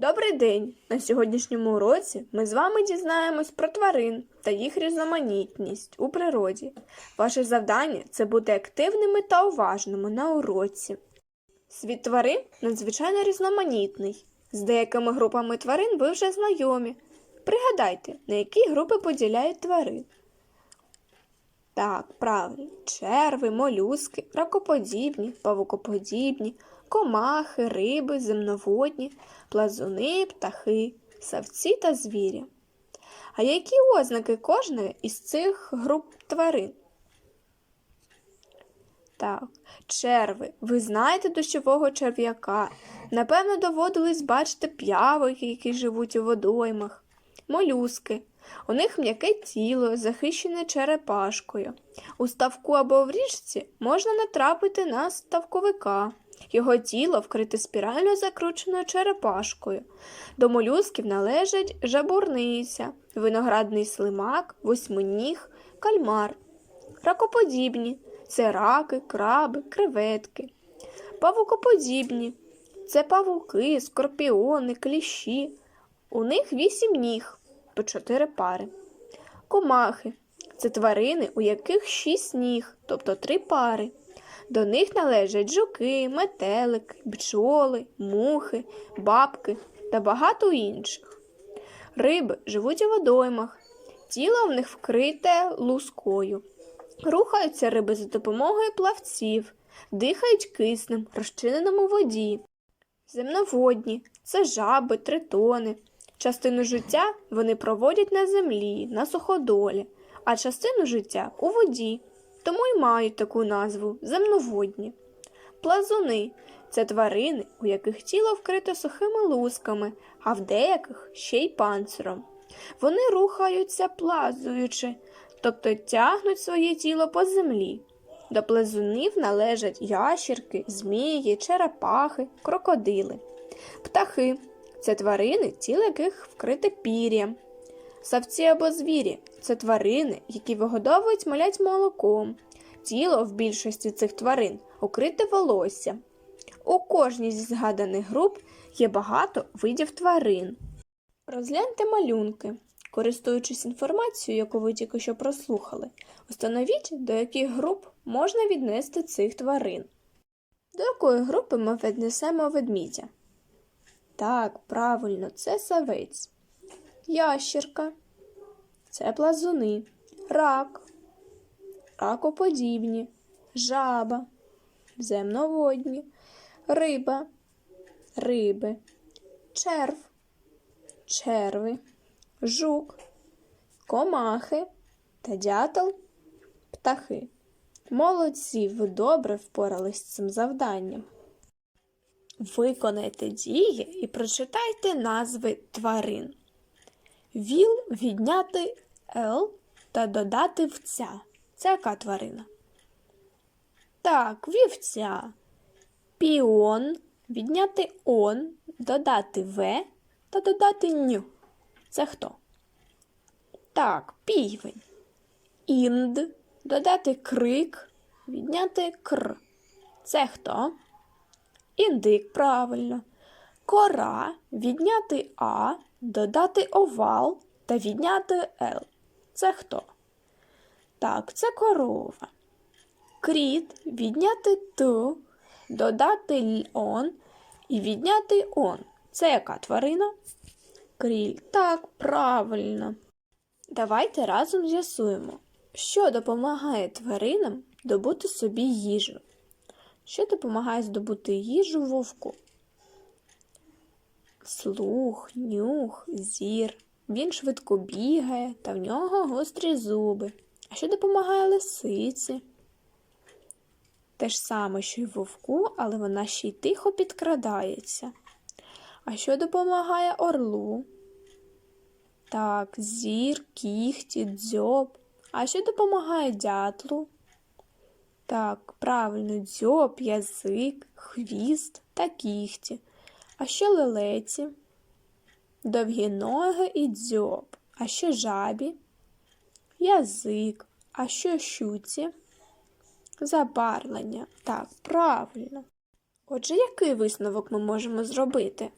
Добрий день! На сьогоднішньому уроці ми з вами дізнаємось про тварин та їх різноманітність у природі. Ваше завдання це бути активними та уважними на уроці. Світ тварин надзвичайно різноманітний. З деякими групами тварин ви вже знайомі. Пригадайте, на які групи поділяють тварин. Так, правильно, черви, молюски, ракоподібні, павукоподібні, комахи, риби, земноводні, плазуни, птахи, савці та звірі. А які ознаки кожної із цих груп тварин? Так, черви. Ви знаєте дощового черв'яка. Напевно, доводилось бачити п'явок, які живуть у водоймах. Молюски. У них м'яке тіло, захищене черепашкою. У ставку або в річці можна натрапити на ставковика. Його тіло вкрите спірально закрученою черепашкою. До молюсків належать жабурниця, виноградний слимак, восьминіг, кальмар. Ракоподібні це раки, краби, креветки. Павукоподібні це павуки, скорпіони, кліщі. У них вісім ніг по чотири пари. Комахи це тварини, у яких шість ніг, тобто три пари. До них належать жуки, метелики, бджоли, мухи, бабки та багато інших. Риби живуть у водоймах, тіло в них вкрите лускою. Рухаються риби за допомогою плавців, дихають киснем, розчиненим у воді. Земноводні це жаби, тритони. Частину життя вони проводять на землі, на суходолі, а частину життя у воді, тому й мають таку назву земноводні. Плазуни це тварини, у яких тіло вкрите сухими лусками, а в деяких ще й панциром. Вони рухаються плазуючи, тобто тягнуть своє тіло по землі. До плазунів належать ящірки, змії, черепахи, крокодили. Птахи це тварини, тіло яких вкрите пір'ям. Савці або звірі це тварини, які вигодовують малять молоком. Тіло в більшості цих тварин укрите волосся. У кожній зі згаданих груп є багато видів тварин. Розгляньте малюнки. Користуючись інформацією, яку ви тільки що прослухали, установіть, до яких груп можна віднести цих тварин. До якої групи ми віднесемо ведмідя? Так, правильно, це савець. Ящірка. Це плазуни. Рак. Ракоподібні. Жаба. Земноводні. Риба. Риби. Черв. Черви. Жук. Комахи. Та дятел. Птахи. Молодці, ви добре впорались з цим завданням. Виконайте дії і прочитайте назви тварин. Віл відняти Л та додати вця. Це яка тварина? Так, вівця. Піон відняти он, додати В та додати ню. Це хто? Так, півень. Інд додати крик, відняти кр. Це хто? Індик правильно. Кора відняти А, додати овал та відняти Л. Це хто? Так, це корова. Кріт відняти Т, додати он і відняти он. Це яка тварина? Кріль. Так, правильно. Давайте разом з'ясуємо, що допомагає тваринам добути собі їжу. Що допомагає здобути їжу вовку? Слух, нюх, зір. Він швидко бігає, та в нього гострі зуби. А що допомагає лисиці? Те ж саме, що й вовку, але вона ще й тихо підкрадається. А що допомагає орлу? Так, зір, кіхті, дзьоб. А що допомагає дятлу? Так, правильно, дзьоб, язик, хвіст та кіхті. А що лелеці? Довгі ноги і дзьоб. А що жабі? Язик. А що щуці? Забарвлення. Так, правильно. Отже, який висновок ми можемо зробити?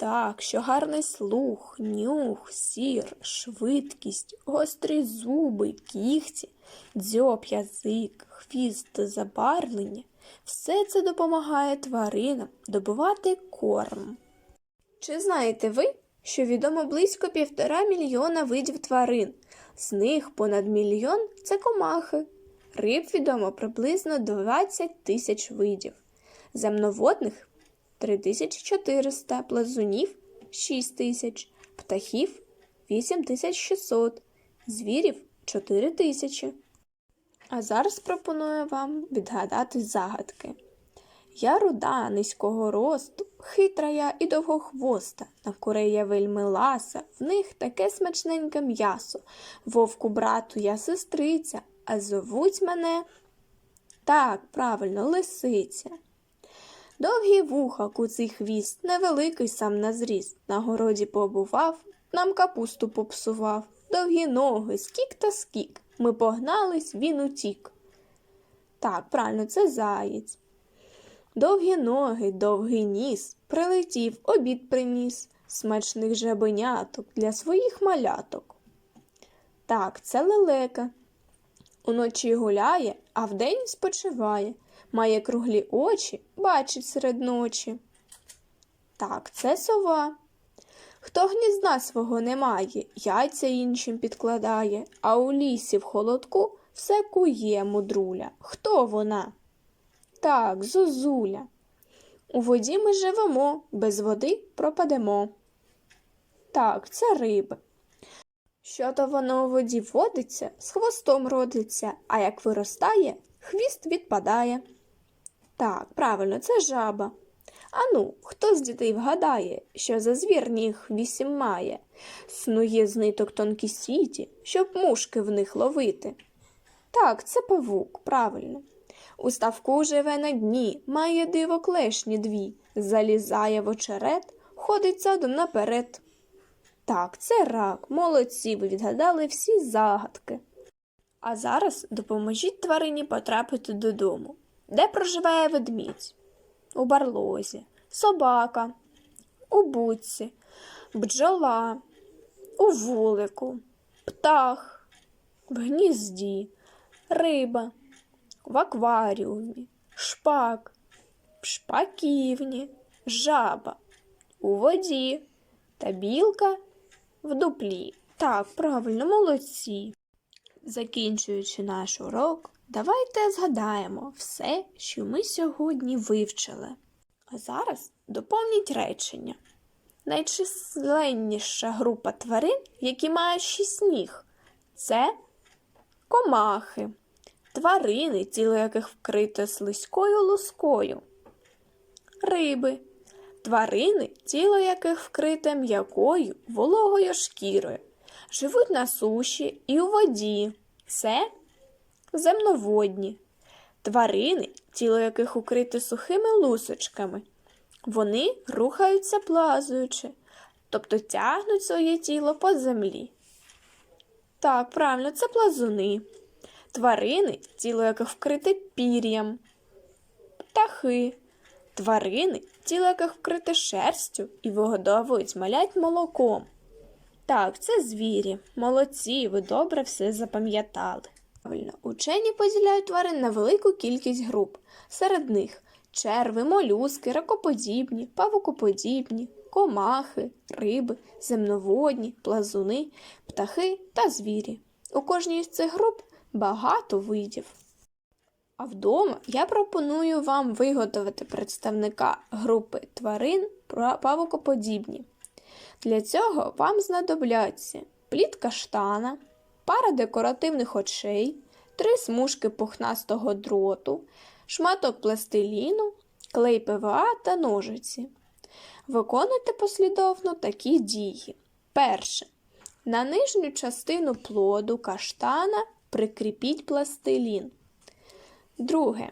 Так, що гарний слух, нюх, сір, швидкість, гострі зуби, кігті, дзьоб, язик, хвіст забарвлення все це допомагає тваринам добувати корм. Чи знаєте ви, що відомо близько півтора мільйона видів тварин? З них понад мільйон це комахи. Риб відомо приблизно 20 тисяч видів. Земноводних 3400, плазунів 6 тисяч, птахів 8600, звірів 4000. А зараз пропоную вам відгадати загадки. Я руда, низького росту, хитра я і довгохвоста, на курей я вельми ласа, в них таке смачненьке м'ясо. Вовку брату я сестриця, а зовуть мене. Так, правильно, лисиця. Довгі вуха, куций хвіст, невеликий сам на зріст. На городі побував, нам капусту попсував. Довгі ноги, скік та скік. Ми погнались, він утік. Так, правильно, це заєць. Довгі ноги, довгий ніс, прилетів, обід приніс, смачних жабеняток для своїх маляток. Так, це лелека. Уночі гуляє, а вдень спочиває, має круглі очі, бачить серед ночі. Так, це сова. Хто гнізда свого не має, яйця іншим підкладає, а у лісі в холодку все кує мудруля. Хто вона? Так, зозуля. У воді ми живемо, без води пропадемо. Так, це риби. Що то воно у воді водиться, з хвостом родиться, а як виростає, хвіст відпадає. Так, правильно, це жаба. Ану, хто з дітей вгадає, що за звір ніг вісім має, снує з ниток тонкі сіті, щоб мушки в них ловити. Так, це павук, правильно. У ставку живе на дні, має диво клешні дві, залізає в очерет, ходить задом наперед. Так, це рак, молодці, ви відгадали всі загадки. А зараз допоможіть тварині потрапити додому. Де проживає ведмідь? У барлозі, собака, у будці, бджола, у вулику, птах, в гнізді, риба, в акваріумі, шпак, шпаківні, жаба, у воді. Та білка в дуплі. Так, правильно, молодці. Закінчуючи наш урок, давайте згадаємо все, що ми сьогодні вивчили. А зараз доповніть речення. Найчисленніша група тварин, які мають шість ніг, це комахи, тварини, тіло яких вкрите слизькою лускою, риби, тварини, тіло яких вкрите м'якою вологою шкірою, живуть на суші і у воді. Це земноводні, тварини, тіло яких укрите сухими лусочками. Вони рухаються плазуючи, тобто тягнуть своє тіло по землі. Так, правильно, це плазуни. Тварини, тіло яких вкрите пір'ям, птахи, тварини, тіло яких вкрите шерстю і вигодовують малять молоком. Так, це звірі. Молодці, ви добре все запам'ятали. Правильно, учені поділяють тварин на велику кількість груп. Серед них черви, молюски, ракоподібні, павукоподібні, комахи, риби, земноводні, плазуни, птахи та звірі. У кожній з цих груп багато видів. А вдома я пропоную вам виготовити представника групи тварин павукоподібні. Для цього вам знадобляться плід каштана, пара декоративних очей, три смужки пухнастого дроту, шматок пластиліну, клей ПВА та ножиці. Виконуйте послідовно такі дії. Перше. На нижню частину плоду каштана прикріпіть пластилін. Друге.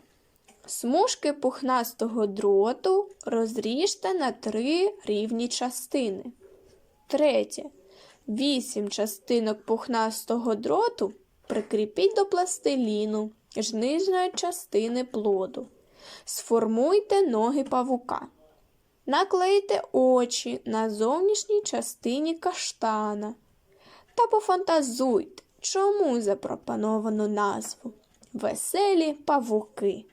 Смужки пухнастого дроту розріжте на три рівні частини. Третє. Вісім частинок пухнастого дроту прикріпіть до пластиліну з нижньої частини плоду. Сформуйте ноги павука. Наклейте очі на зовнішній частині каштана та пофантазуйте, чому запропоновано назву Веселі павуки.